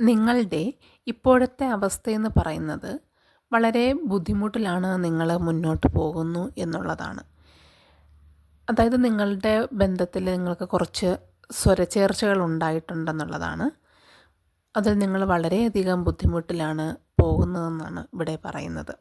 നിങ്ങളുടെ ഇപ്പോഴത്തെ അവസ്ഥയെന്ന് പറയുന്നത് വളരെ ബുദ്ധിമുട്ടിലാണ് നിങ്ങൾ മുന്നോട്ട് പോകുന്നു എന്നുള്ളതാണ്. അതായത് നിങ്ങളുടെ ബന്ധത്തിൽ നിങ്ങൾക്ക് കുറച്ച് സ്വരച്ചേർച്ചകൾ ഉണ്ടായിട്ടുണ്ടെന്നുള്ളതാണ്. അതിൽ നിങ്ങൾ വളരെയധികം ബുദ്ധിമുട്ടിലാണ് പോകുന്നതെന്നാണ് ഇവിടെ പറയുന്നത്.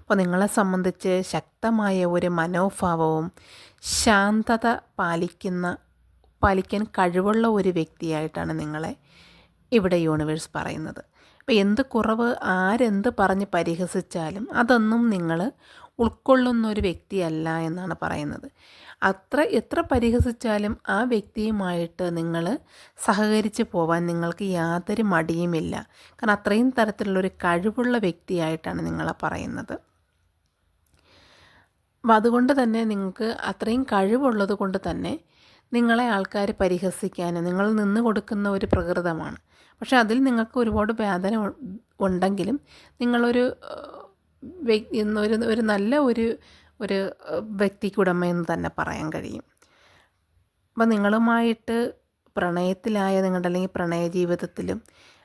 അപ്പോൾ നിങ്ങളെ സംബന്ധിച്ച് ശക്തമായ ഒരു മനോഭാവവും ശാന്തത പാലിക്കുന്ന പാലിക്കാൻ കഴിവുള്ള ഒരു വ്യക്തിയായിട്ടാണ് നിങ്ങളെ ഇവിടെ യൂണിവേഴ്സ് പറയുന്നത്. അപ്പോൾ എന്ത് കുറവ് ആരെന്ത് പറഞ്ഞ് പരിഹസിച്ചാലും അതൊന്നും നിങ്ങൾ ഉൾക്കൊള്ളുന്ന ഒരു വ്യക്തിയല്ല എന്നാണ് പറയുന്നത്. അത്ര എത്ര പരിഹസിച്ചാലും ആ വ്യക്തിയുമായിട്ട് നിങ്ങൾ സഹകരിച്ച് പോവാൻ നിങ്ങൾക്ക് യാതൊരു മടിയുമില്ല. കാരണം അത്രയും തരത്തിലുള്ളൊരു കഴിവുള്ള വ്യക്തിയായിട്ടാണ് നിങ്ങളെ പറയുന്നത്. അപ്പം അതുകൊണ്ട് തന്നെ നിങ്ങൾക്ക് അത്രയും കഴിവുള്ളത് കൊണ്ട് തന്നെ നിങ്ങളെ ആൾക്കാർ പരിഹസിക്കാൻ നിങ്ങൾ നിന്ന് കൊടുക്കുന്ന ഒരു പ്രകൃതമാണ്. പക്ഷേ അതിൽ നിങ്ങൾക്ക് ഒരുപാട് വേദന ഉണ്ടെങ്കിലും നിങ്ങളൊരു ഒരു ഒരു നല്ല ഒരു ഒരു വ്യക്തിക്കുടമയെന്ന് തന്നെ പറയാൻ കഴിയും. അപ്പം നിങ്ങളുമായിട്ട് പ്രണയത്തിലായ നിങ്ങളുടെ അല്ലെങ്കിൽ പ്രണയ ജീവിതത്തിലും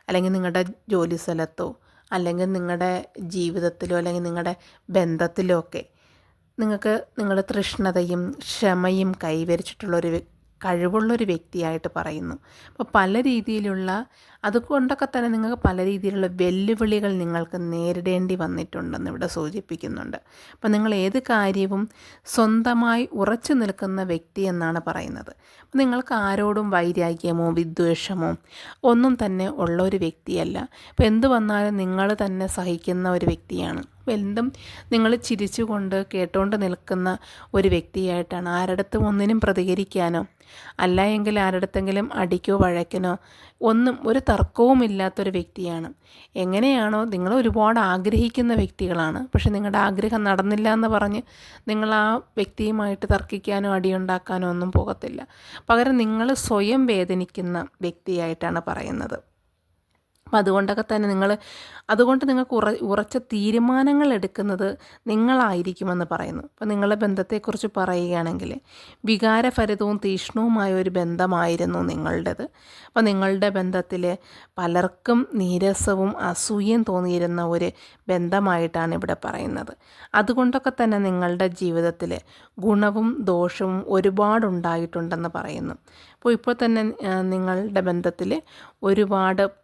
അല്ലെങ്കിൽ നിങ്ങളുടെ ജോലി സ്ഥലത്തോ അല്ലെങ്കിൽ നിങ്ങളുടെ ജീവിതത്തിലോ അല്ലെങ്കിൽ നിങ്ങളുടെ ബന്ധത്തിലോ ഒക്കെ നിങ്ങൾക്ക് നിങ്ങളുടെ തൃഷ്ണതയും ക്ഷമയും കൈവരിച്ചിട്ടുള്ളൊരു കഴിവുള്ളൊരു വ്യക്തിയായിട്ട് പറയുന്നു. അപ്പോൾ പല രീതിയിലുള്ള അതുകൊണ്ടൊക്കെ തന്നെ നിങ്ങൾക്ക് പല രീതിയിലുള്ള വെല്ലുവിളികൾ നിങ്ങൾക്ക് നേരിടേണ്ടി വന്നിട്ടുണ്ടെന്ന് ഇവിടെ സൂചിപ്പിക്കുന്നുണ്ട്. അപ്പം നിങ്ങൾ ഏത് കാര്യവും സ്വന്തമായി ഉറച്ചു നിൽക്കുന്ന വ്യക്തി എന്നാണ് പറയുന്നത്. നിങ്ങൾക്ക് ആരോടും വൈരാഗ്യമോ വിദ്വേഷമോ ഒന്നും തന്നെ ഉള്ള ഒരു വ്യക്തിയല്ല. അപ്പോൾ എന്ത് വന്നാലും നിങ്ങൾ തന്നെ സഹിക്കുന്ന ഒരു വ്യക്തിയാണ്. എന്തും നിങ്ങൾ ചിരിച്ചുകൊണ്ട് കേട്ടുകൊണ്ട് നിൽക്കുന്ന ഒരു വ്യക്തിയായിട്ടാണ്. ആരടുത്തും ഒന്നിനും പ്രതികരിക്കാനോ അല്ല എങ്കിൽ ആരടുത്തെങ്കിലും അടിക്കോ വഴക്കിനോ ഒന്നും ഒരു തർക്കവും ഇല്ലാത്തൊരു വ്യക്തിയാണ്. എങ്ങനെയാണോ നിങ്ങൾ ഒരുപാട് ആഗ്രഹിക്കുന്ന വ്യക്തികളാണ്. പക്ഷെ നിങ്ങളുടെ ആഗ്രഹം നടന്നില്ല എന്ന് പറഞ്ഞ് നിങ്ങൾ ആ വ്യക്തിയുമായിട്ട് തർക്കിക്കാനോ അടിയുണ്ടാക്കാനോ ഒന്നും പോകത്തില്ല. പകരം നിങ്ങൾ സ്വയം വേദനിക്കുന്ന വ്യക്തിയായിട്ടാണ് പറയുന്നത്. അപ്പം അതുകൊണ്ടൊക്കെ തന്നെ നിങ്ങൾ അതുകൊണ്ട് നിങ്ങൾക്ക് ഉറ ഉറച്ച തീരുമാനങ്ങൾ എടുക്കുന്നത് നിങ്ങളായിരിക്കുമെന്ന് പറയുന്നു. അപ്പം നിങ്ങളുടെ ബന്ധത്തെക്കുറിച്ച് പറയുകയാണെങ്കിൽ വികാരഭരിതവും തീഷ്ണവുമായ ഒരു ബന്ധമായിരുന്നു നിങ്ങളുടേത്. അപ്പം നിങ്ങളുടെ ബന്ധത്തിൽ പലർക്കും നീരസവും അസൂയം തോന്നിയിരുന്ന ഒരു ബന്ധമായിട്ടാണ് ഇവിടെ പറയുന്നത്. അതുകൊണ്ടൊക്കെ തന്നെ നിങ്ങളുടെ ജീവിതത്തിൽ ഗുണവും ദോഷവും ഒരുപാടുണ്ടായിട്ടുണ്ടെന്ന് പറയുന്നു. അപ്പോൾ ഇപ്പോൾ തന്നെ നിങ്ങളുടെ ബന്ധത്തിൽ ഒരുപാട്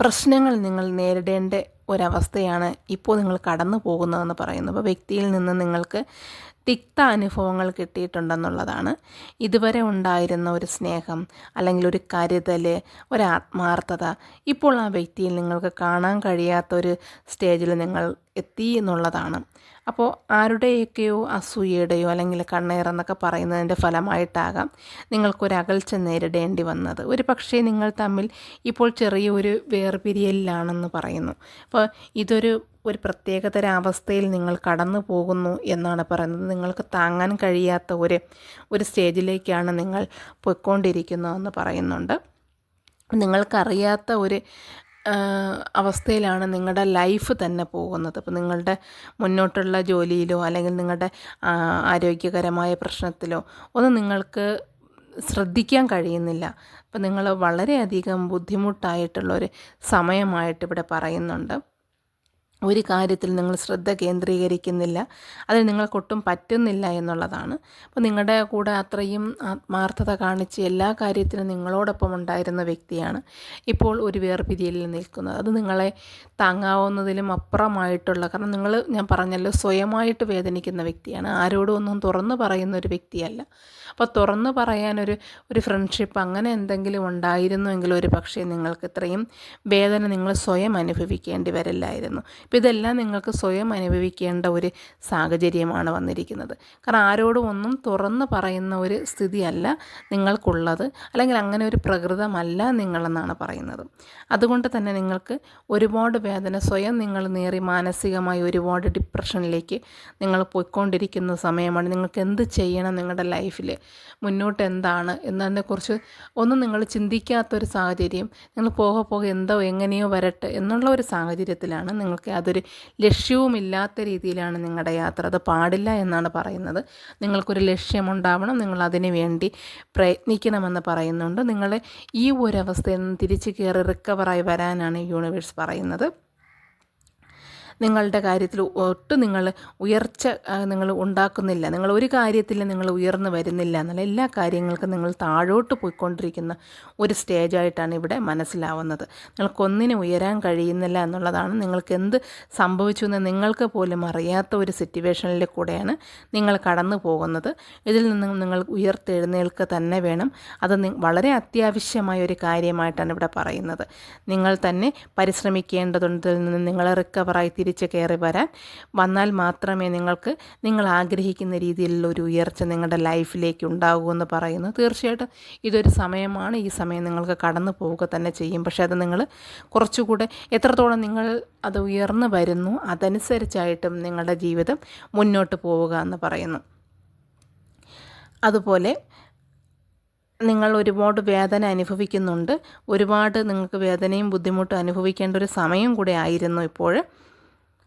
പ്രശ്നങ്ങൾ നിങ്ങൾ നേരിടേണ്ട ഒരവസ്ഥയാണ് ഇപ്പോൾ നിങ്ങൾ കടന്നു പോകുന്നതെന്ന് പറയുന്നു അപ്പോൾ വ്യക്തിയിൽ നിന്ന് നിങ്ങൾക്ക് തിക്ത അനുഭവങ്ങൾ കിട്ടിയിട്ടുണ്ടെന്നുള്ളതാണ്. ഇതുവരെ ഉണ്ടായിരുന്ന ഒരു സ്നേഹം അല്ലെങ്കിൽ ഒരു കരുതൽ ഒരു ആത്മാർത്ഥത ഇപ്പോൾ ആ വ്യക്തിയിൽ നിങ്ങൾക്ക് കാണാൻ കഴിയാത്തൊരു സ്റ്റേജിൽ നിങ്ങൾ എത്തി എന്നുള്ളതാണ്. അപ്പോൾ ആരുടെയൊക്കെയോ അസൂയയുടെയോ അല്ലെങ്കിൽ കണ്ണേറെന്നൊക്കെ പറയുന്നതിന്റെ ഫലമായിട്ടാകാം നിങ്ങൾക്കൊരു അകൽച്ച നേരിടേണ്ടി വന്നത്. ഒരു പക്ഷേ നിങ്ങൾ തമ്മിൽ ഇപ്പോൾ ചെറിയൊരു വേർപിരിയലിലാണെന്ന് പറയുന്നു. അപ്പോൾ ഇതൊരു ഒരു പ്രത്യേകതര അവസ്ഥയിൽ നിങ്ങൾ കടന്നു പോകുന്നു എന്നാണ് പറയുന്നത്. നിങ്ങൾക്ക് താങ്ങാൻ കഴിയാത്ത ഒരു ഒരു സ്റ്റേജിലേക്കാണ് നിങ്ങൾ പൊയ്ക്കൊണ്ടിരിക്കുന്നതെന്ന് പറയുന്നുണ്ട്. നിങ്ങൾക്കറിയാത്ത ഒരു അവസ്ഥയിലാണ് നിങ്ങളുടെ ലൈഫ് തന്നെ പോകുന്നത്. അപ്പോൾ നിങ്ങളുടെ മുന്നോട്ടുള്ള ജോലിയിലോ അല്ലെങ്കിൽ നിങ്ങളുടെ ആരോഗ്യകരമായ പ്രശ്നത്തിലോ ഒന്നും നിങ്ങൾക്ക് ശ്രദ്ധിക്കാൻ കഴിയുന്നില്ല. അപ്പം നിങ്ങൾ വളരെയധികം ബുദ്ധിമുട്ടായിട്ടുള്ളൊരു സമയമായിട്ട് ഇവിടെ പറയുന്നുണ്ട്. ഒരു കാര്യത്തിൽ നിങ്ങൾ ശ്രദ്ധ കേന്ദ്രീകരിക്കുന്നില്ല അതിന് നിങ്ങൾക്കൊട്ടും പറ്റുന്നില്ല എന്നുള്ളതാണ്. അപ്പോൾ നിങ്ങളുടെ കൂടെ അത്രയും ആത്മാർത്ഥത കാണിച്ച് എല്ലാ കാര്യത്തിനും നിങ്ങളോടൊപ്പം ഉണ്ടായിരുന്ന വ്യക്തിയാണ് ഇപ്പോൾ ഒരു വേർപിരിയിൽ നിൽക്കുന്നത്. അത് നിങ്ങളെ താങ്ങാവുന്നതിലും അപ്പുറമായിട്ടുള്ള കാരണം നിങ്ങൾ ഞാൻ പറഞ്ഞല്ലോ സ്വയമായിട്ട് വേദനിക്കുന്ന വ്യക്തിയാണ്. ആരോടും ഒന്നും തുറന്നു പറയുന്ന ഒരു വ്യക്തിയല്ല. അപ്പോൾ തുറന്നു പറയാനൊരു ഒരു ഫ്രണ്ട്ഷിപ്പ് അങ്ങനെ എന്തെങ്കിലും ഉണ്ടായിരുന്നുവെങ്കിൽ ഒരു പക്ഷേ നിങ്ങൾക്ക് ഇത്രയും വേദന നിങ്ങൾ സ്വയം അനുഭവിക്കേണ്ടി വരില്ലായിരുന്നു. അപ്പോൾ ഇതെല്ലാം നിങ്ങൾക്ക് സ്വയം അനുഭവിക്കേണ്ട ഒരു സാഹചര്യമാണ് വന്നിരിക്കുന്നത്. കാരണം ആരോടും ഒന്നും തുറന്ന് പറയുന്ന ഒരു സ്ഥിതിയല്ല നിങ്ങൾക്കുള്ളത്. അല്ലെങ്കിൽ അങ്ങനെ ഒരു പ്രകൃതമല്ല നിങ്ങളെന്നാണ് പറയുന്നത്. അതുകൊണ്ട് തന്നെ നിങ്ങൾക്ക് ഒരുപാട് വേദന സ്വയം നിങ്ങൾ നേറി മാനസികമായി ഒരുപാട് ഡിപ്രഷനിലേക്ക് നിങ്ങൾ പോയിക്കൊണ്ടിരിക്കുന്ന സമയമാണ്. നിങ്ങൾക്ക് എന്ത് ചെയ്യണം നിങ്ങളുടെ ലൈഫിൽ? മുന്നോട്ട് എന്താണ്? എന്നതിനെക്കുറിച്ച് ഒന്നും നിങ്ങൾ ചിന്തിക്കാത്തൊരു സാഹചര്യം. നിങ്ങൾ പോകെ പോകെ എന്തോ എങ്ങനെയോ വരട്ടെ എന്നുള്ള ഒരു സാഹചര്യത്തിലാണ് നിങ്ങൾക്ക് അതൊരു ലക്ഷ്യവുമില്ലാത്ത രീതിയിലാണ് നിങ്ങളുടെ യാത്ര. അത് പാടില്ല എന്നാണ് പറയുന്നത്. നിങ്ങൾക്കൊരു ലക്ഷ്യമുണ്ടാവണം. നിങ്ങൾ അതിനു വേണ്ടി പ്രയത്നിക്കണമെന്ന് പറയുന്നുണ്ട്. നിങ്ങൾ ഈ ഒരു അവസ്ഥയിൽ നിന്ന് തിരിച്ചു കയറി റിക്കവറായി വരാനാണ് യൂണിവേഴ്സ് പറയുന്നത്. നിങ്ങളുടെ കാര്യത്തിൽ ഒട്ടും നിങ്ങൾ ഉയർച്ച നിങ്ങൾ ഉണ്ടാക്കുന്നില്ല. നിങ്ങൾ ഒരു കാര്യത്തിൽ നിങ്ങൾ ഉയർന്നു വരുന്നില്ല എന്നുള്ള എല്ലാ കാര്യങ്ങൾക്കും നിങ്ങൾ താഴോട്ട് പോയിക്കൊണ്ടിരിക്കുന്ന ഒരു സ്റ്റേജായിട്ടാണ് ഇവിടെ മനസ്സിലാവുന്നത്. നിങ്ങൾക്കൊന്നിനും ഉയരാൻ കഴിയുന്നില്ല എന്നുള്ളതാണ് നിങ്ങൾക്ക് എന്ത് സംഭവിച്ചു എന്ന് നിങ്ങൾക്ക് പോലും അറിയാത്ത ഒരു സിറ്റുവേഷനിൽ കൂടെയാണ് നിങ്ങൾ കടന്നു പോകുന്നത്. ഇതിൽ നിന്നും നിങ്ങൾ ഉയർത്തെഴുന്നേൽക്കുക തന്നെ വേണം. അത് വളരെ അത്യാവശ്യമായ ഒരു കാര്യമായിട്ടാണ് ഇവിടെ പറയുന്നത്. നിങ്ങൾ തന്നെ പരിശ്രമിക്കേണ്ടതുണ്ടതിൽ നിന്ന് നിങ്ങളെ റിക്കവറായി തിരിച്ച് കയറി വരാൻ. വന്നാൽ മാത്രമേ നിങ്ങൾക്ക് നിങ്ങൾ ആഗ്രഹിക്കുന്ന രീതിയിലുള്ള ഒരു ഉയർച്ച നിങ്ങളുടെ ലൈഫിലേക്ക് ഉണ്ടാകൂ എന്ന് പറയുന്നു. തീർച്ചയായിട്ടും ഇതൊരു സമയമാണ്. ഈ സമയം നിങ്ങൾക്ക് കടന്നു പോവുക തന്നെ ചെയ്യും. പക്ഷേ അത് നിങ്ങൾ കുറച്ചുകൂടെ എത്രത്തോളം നിങ്ങൾ അത് ഉയർന്നു വരുന്നു അതനുസരിച്ചായിട്ടും നിങ്ങളുടെ ജീവിതം മുന്നോട്ട് പോവുക എന്ന് പറയുന്നു. അതുപോലെ നിങ്ങൾ ഒരുപാട് വേദന അനുഭവിക്കുന്നുണ്ട്. ഒരുപാട് നിങ്ങൾക്ക് വേദനയും ബുദ്ധിമുട്ടും അനുഭവിക്കേണ്ട ഒരു സമയം കൂടെ ആയിരുന്നു ഇപ്പോൾ.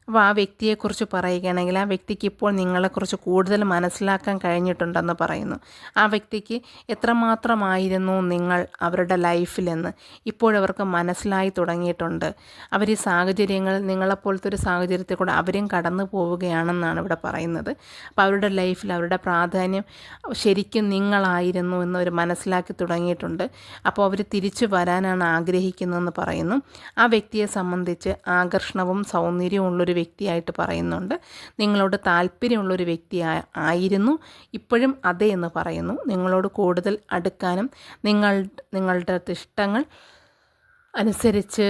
അപ്പോൾ ആ വ്യക്തിയെക്കുറിച്ച് പറയുകയാണെങ്കിൽ ആ വ്യക്തിക്ക് ഇപ്പോൾ നിങ്ങളെക്കുറിച്ച് കൂടുതൽ മനസ്സിലാക്കാൻ കഴിഞ്ഞിട്ടുണ്ടെന്ന് പറയുന്നു. ആ വ്യക്തിക്ക് എത്രമാത്രമായിരുന്നു നിങ്ങൾ അവരുടെ ലൈഫിലെന്ന് ഇപ്പോഴവർക്ക് മനസ്സിലായി തുടങ്ങിയിട്ടുണ്ട്. അവർ ഈ സാഹചര്യങ്ങൾ നിങ്ങളെപ്പോലത്തെ ഒരു സാഹചര്യത്തിൽ കൂടെ അവരും കടന്നു പോവുകയാണെന്നാണ് ഇവിടെ പറയുന്നത്. അപ്പോൾ അവരുടെ ലൈഫിൽ അവരുടെ പ്രാധാന്യം ശരിക്കും നിങ്ങളായിരുന്നു എന്നവർ മനസ്സിലാക്കി തുടങ്ങിയിട്ടുണ്ട്. അപ്പോൾ അവർ തിരിച്ചു വരാനാണ് ആഗ്രഹിക്കുന്നതെന്ന് പറയുന്നു. ആ വ്യക്തിയെ സംബന്ധിച്ച് ആകർഷണവും സൗന്ദര്യവും ഉള്ളൊരു ഒരു വ്യക്തിയായിട്ട് പറയുന്നുണ്ട്. നിങ്ങളോട് താല്പര്യമുള്ളൊരു വ്യക്തി ആയിരുന്നു. ഇപ്പോഴും അതേ എന്ന് പറയുന്നു. നിങ്ങളോട് കൂടുതൽ അടുക്കാനും നിങ്ങൾ നിങ്ങളുടെ ഇഷ്ടങ്ങൾ അനുസരിച്ച്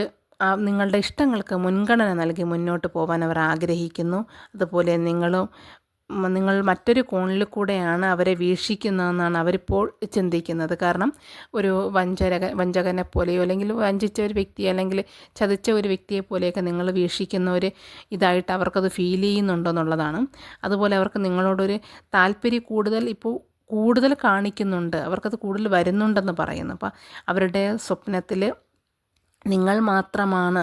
നിങ്ങളുടെ ഇഷ്ടങ്ങൾക്ക് മുൻഗണന നൽകി മുന്നോട്ട് പോകാൻ അവർ ആഗ്രഹിക്കുന്നു. അതുപോലെ നിങ്ങളും നിങ്ങൾ മറ്റൊരു കോണിൽ കൂടെയാണ് അവരെ വീക്ഷിക്കുന്നതെന്നാണ് അവരിപ്പോൾ ചിന്തിക്കുന്നത്. കാരണം ഒരു വഞ്ചരക വഞ്ചകനെ പോലെയോ അല്ലെങ്കിൽ വഞ്ചിച്ച ഒരു വ്യക്തി അല്ലെങ്കിൽ ചതിച്ച ഒരു വ്യക്തിയെ പോലെയൊക്കെ നിങ്ങൾ വീക്ഷിക്കുന്ന ഒരു ഇതായിട്ട് അവർക്കത് ഫീൽ ചെയ്യുന്നുണ്ടോ എന്നുള്ളതാണ്. അതുപോലെ അവർക്ക് നിങ്ങളോടൊരു താല്പര്യം കൂടുതൽ ഇപ്പോൾ കൂടുതൽ കാണിക്കുന്നുണ്ട് അവർക്കത് കൂടുതൽ വരുന്നുണ്ടെന്ന് പറയുന്നു. അപ്പോൾ അവരുടെ സ്വപ്നത്തിൽ നിങ്ങൾ മാത്രമാണ്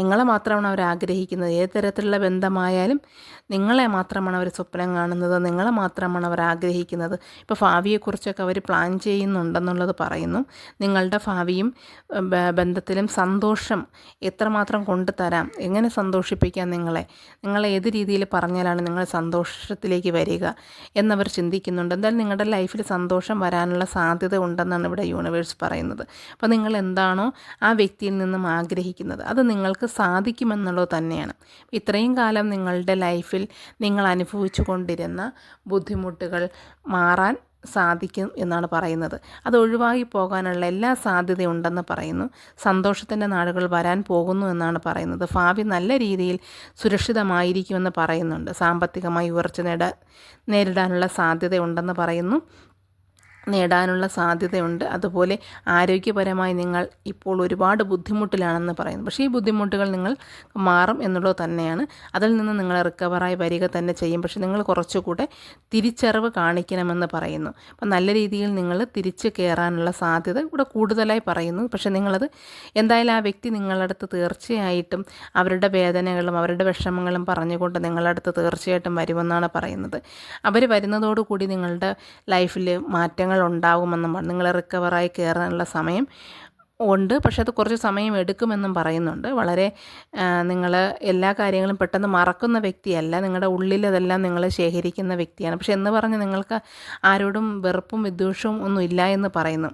നിങ്ങളെ മാത്രമാണ് അവർ ആഗ്രഹിക്കുന്നത്. ഏത് തരത്തിലുള്ള ബന്ധമായാലും നിങ്ങളെ മാത്രമാണ് അവർ സ്വപ്നം കാണുന്നത്. നിങ്ങളെ മാത്രമാണ് അവർ ആഗ്രഹിക്കുന്നത്. ഇപ്പോൾ ഭാവിയെക്കുറിച്ചൊക്കെ അവർ പ്ലാൻ ചെയ്യുന്നുണ്ടെന്നുള്ളത് പറയുന്നു. നിങ്ങളുടെ ഭാവിയും ബന്ധത്തിലും സന്തോഷം എത്രമാത്രം കൊണ്ടുതരാം? എങ്ങനെ സന്തോഷിപ്പിക്കാം നിങ്ങളെ? നിങ്ങളെ ഏത് രീതിയിൽ പറഞ്ഞാലാണ് നിങ്ങൾ സന്തോഷത്തിലേക്ക് വരിക എന്നവർ ചിന്തിക്കുന്നുണ്ട്. എന്തായാലും നിങ്ങളുടെ ലൈഫിൽ സന്തോഷം വരാനുള്ള സാധ്യത ഉണ്ടെന്നാണ് ഇവിടെ യൂണിവേഴ്സ് പറയുന്നത്. അപ്പോൾ നിങ്ങൾ എന്താണോ ആ വ്യക്തിയിൽ നിന്നും ആഗ്രഹിക്കുന്നത്. അത് നിങ്ങൾക്ക് സാധിക്കുമെന്നുള്ളത് തന്നെയാണ്. ഇത്രയും കാലം നിങ്ങളുടെ ലൈഫിൽ നിങ്ങൾ അനുഭവിച്ചു കൊണ്ടിരുന്ന ബുദ്ധിമുട്ടുകൾ മാറാൻ സാധിക്കും എന്നാണ് പറയുന്നത്. അത് ഒഴിവാക്കി പോകാനുള്ള എല്ലാ സാധ്യതയുണ്ടെന്ന് പറയുന്നു. സന്തോഷത്തിന്റെ നാടുകൾ വരാൻ പോകുന്നു എന്നാണ് പറയുന്നത്. ഭാവി നല്ല രീതിയിൽ സുരക്ഷിതമായിരിക്കുമെന്ന് പറയുന്നുണ്ട്. സാമ്പത്തികമായി ഉയർച്ച നേടാൻ നേരിടാനുള്ള സാധ്യതയുണ്ടെന്ന് പറയുന്നു. നേടാനുള്ള സാധ്യതയുണ്ട്. അതുപോലെ ആരോഗ്യപരമായി നിങ്ങൾ ഇപ്പോൾ ഒരുപാട് ബുദ്ധിമുട്ടിലാണെന്ന് പറയുന്നു. പക്ഷേ ഈ ബുദ്ധിമുട്ടുകൾ നിങ്ങൾ മാറും എന്നുള്ളത് തന്നെയാണ്. അതിൽ നിന്ന് നിങ്ങൾ റിക്കവറായി വരിക തന്നെ ചെയ്യും. പക്ഷേ നിങ്ങൾ കുറച്ചുകൂടെ തിരിച്ചറിവ് കാണിക്കണമെന്ന് പറയുന്നു. അപ്പം നല്ല രീതിയിൽ നിങ്ങൾ തിരിച്ച് കയറാനുള്ള സാധ്യത ഇവിടെ കൂടുതലായി പറയുന്നു. പക്ഷേ നിങ്ങളത് എന്തായാലും ആ വ്യക്തി നിങ്ങളടുത്ത് തീർച്ചയായിട്ടും അവരുടെ വേദനകളും അവരുടെ വിഷമങ്ങളും പറഞ്ഞുകൊണ്ട് നിങ്ങളടുത്ത് തീർച്ചയായിട്ടും വരുമെന്നാണ് പറയുന്നത്. അവർ വരുന്നതോടുകൂടി നിങ്ങളുടെ ലൈഫിൽ മാറ്റങ്ങൾ ഉണ്ടാകുമെന്നും നിങ്ങൾ റിക്കവറായി കയറാനുള്ള സമയം ഉണ്ട്. പക്ഷേ അത് കുറച്ച് സമയം എടുക്കുമെന്നും പറയുന്നുണ്ട്. വളരെ നിങ്ങൾ എല്ലാ കാര്യങ്ങളും പെട്ടെന്ന് മറക്കുന്ന വ്യക്തിയല്ല. നിങ്ങളുടെ ഉള്ളിൽ അതെല്ലാം നിങ്ങൾ ശേഖരിക്കുന്ന വ്യക്തിയാണ്. പക്ഷെ എന്ന് പറഞ്ഞ് നിങ്ങൾക്ക് ആരോടും വെറുപ്പും വിദ്വേഷവും ഒന്നും ഇല്ല എന്ന് പറയുന്നു.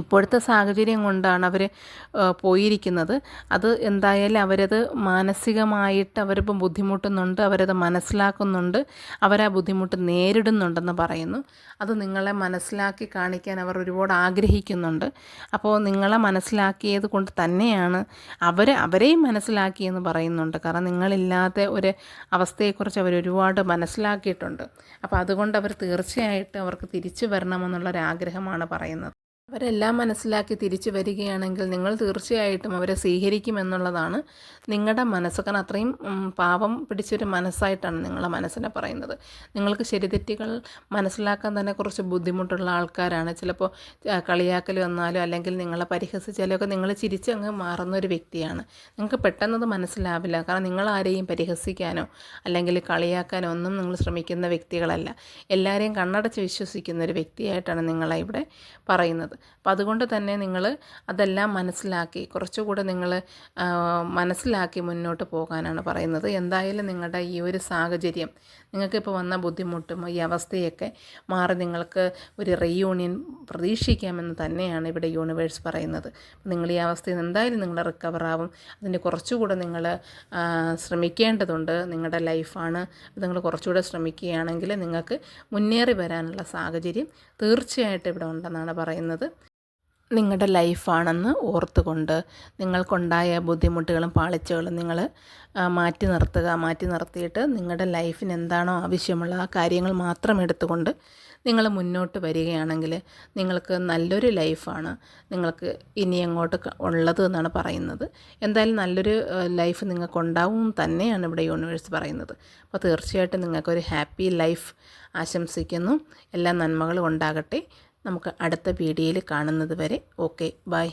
ഇപ്പോഴത്തെ സാഹചര്യം കൊണ്ടാണ് അവർ പോയിരിക്കുന്നത്. അത് എന്തായാലും അവരത് മാനസികമായിട്ട് അവരിപ്പം ബുദ്ധിമുട്ടുന്നുണ്ട് അവരത് മനസ്സിലാക്കുന്നുണ്ട് അവരാ ബുദ്ധിമുട്ട് നേരിടുന്നുണ്ടെന്ന് പറയുന്നു. അത് നിങ്ങളെ മനസ്സിലാക്കി കാണിക്കാൻ അവർ ഒരുപാട് ആഗ്രഹിക്കുന്നുണ്ട്. അപ്പോൾ നിങ്ങളെ മനസ്സിലാക്കിയത് കൊണ്ട് തന്നെയാണ് അവർ അവരെയും മനസ്സിലാക്കിയെന്ന് പറയുന്നുണ്ട്. കാരണം നിങ്ങളില്ലാത്ത ഒരു അവസ്ഥയെക്കുറിച്ച് അവർ ഒരുപാട് മനസ്സിലാക്കിയിട്ടുണ്ട്. അപ്പോൾ അതുകൊണ്ട് അവർ തീർച്ചയായിട്ടും അവർക്ക് തിരിച്ചു വരണമെന്നുള്ളൊരാഗ്രഹമാണ് പറയുന്നത്. അവരെല്ലാം മനസ്സിലാക്കി തിരിച്ചു വരികയാണെങ്കിൽ നിങ്ങൾ തീർച്ചയായിട്ടും അവരെ സ്വീകരിക്കുമെന്നുള്ളതാണ് നിങ്ങളുടെ മനസ്സ്. കാരണം അത്രയും പാപം പിടിച്ചൊരു മനസ്സായിട്ടാണ് നിങ്ങളുടെ മനസ്സിനെ പറയുന്നത്. നിങ്ങൾക്ക് ശരിതെറ്റുകൾ മനസ്സിലാക്കാൻ തന്നെ കുറച്ച് ബുദ്ധിമുട്ടുള്ള ആൾക്കാരാണ്. ചിലപ്പോൾ കളിയാക്കൽ വന്നാലോ അല്ലെങ്കിൽ നിങ്ങളെ പരിഹസിച്ചാലോ നിങ്ങൾ ചിരിച്ചങ്ങ് മാറുന്ന ഒരു വ്യക്തിയാണ്. നിങ്ങൾക്ക് പെട്ടെന്നത് മനസ്സിലാവില്ല. കാരണം നിങ്ങൾ ആരെയും പരിഹസിക്കാനോ അല്ലെങ്കിൽ കളിയാക്കാനോ ഒന്നും നിങ്ങൾ ശ്രമിക്കുന്ന വ്യക്തികളല്ല. എല്ലാവരെയും കണ്ണടച്ച് വിശ്വസിക്കുന്ന ഒരു വ്യക്തിയായിട്ടാണ് നിങ്ങളെ ഇവിടെ പറയുന്നത്. അപ്പം അതുകൊണ്ട് തന്നെ നിങ്ങൾ അതെല്ലാം മനസ്സിലാക്കി കുറച്ചുകൂടെ നിങ്ങൾ മനസ്സിലാക്കി മുന്നോട്ട് പോകാനാണ് പറയുന്നത്. എന്തായാലും നിങ്ങളുടെ ഈ ഒരു സാഹചര്യം നിങ്ങൾക്കിപ്പോൾ വന്ന ബുദ്ധിമുട്ടും ഈ അവസ്ഥയൊക്കെ മാറി നിങ്ങൾക്ക് ഒരു റീയൂണിയൻ പ്രതീക്ഷിക്കാമെന്ന് തന്നെയാണ് ഇവിടെ യൂണിവേഴ്സ് പറയുന്നത്. നിങ്ങൾ ഈ അവസ്ഥയിൽ നിന്ന് എന്തായാലും നിങ്ങൾ റിക്കവർ ആവും. അതിന് കുറച്ചുകൂടെ നിങ്ങൾ ശ്രമിക്കേണ്ടതുണ്ട്. നിങ്ങളുടെ ലൈഫാണ് നിങ്ങൾ കുറച്ചുകൂടെ ശ്രമിക്കുകയാണെങ്കിൽ നിങ്ങൾക്ക് മുന്നേറി വരാനുള്ള സാഹചര്യം തീർച്ചയായിട്ടും ഇവിടെ ഉണ്ടെന്നാണ് പറയുന്നത്. നിങ്ങളുടെ ലൈഫാണെന്ന് ഓർത്തുകൊണ്ട് നിങ്ങൾക്കുണ്ടായ ബുദ്ധിമുട്ടുകളും പാളിച്ചകളും നിങ്ങൾ മാറ്റി നിർത്തുക മാറ്റി നിർത്തിയിട്ട് നിങ്ങളുടെ ലൈഫിന് എന്താണോ ആവശ്യമുള്ള ആ കാര്യങ്ങൾ മാത്രം എടുത്തുകൊണ്ട് നിങ്ങൾ മുന്നോട്ട് വരികയാണെങ്കിൽ നിങ്ങൾക്ക് നല്ലൊരു ലൈഫാണ് നിങ്ങൾക്ക് ഇനി അങ്ങോട്ട് ഉള്ളത് എന്നാണ് പറയുന്നത്. എന്തായാലും നല്ലൊരു ലൈഫ് നിങ്ങൾക്കുണ്ടാവും തന്നെയാണ് ഇവിടെ യൂണിവേഴ്സ് പറയുന്നത്. അപ്പോൾ തീർച്ചയായിട്ടും നിങ്ങൾക്കൊരു ഹാപ്പി ലൈഫ് ആശംസിക്കുന്നു. എല്ലാ നന്മകളും ഉണ്ടാകട്ടെ. നമുക്ക് അടുത്ത വീഡിയോയിൽ കാണുന്നത് വരെ ഓക്കെ ബൈ.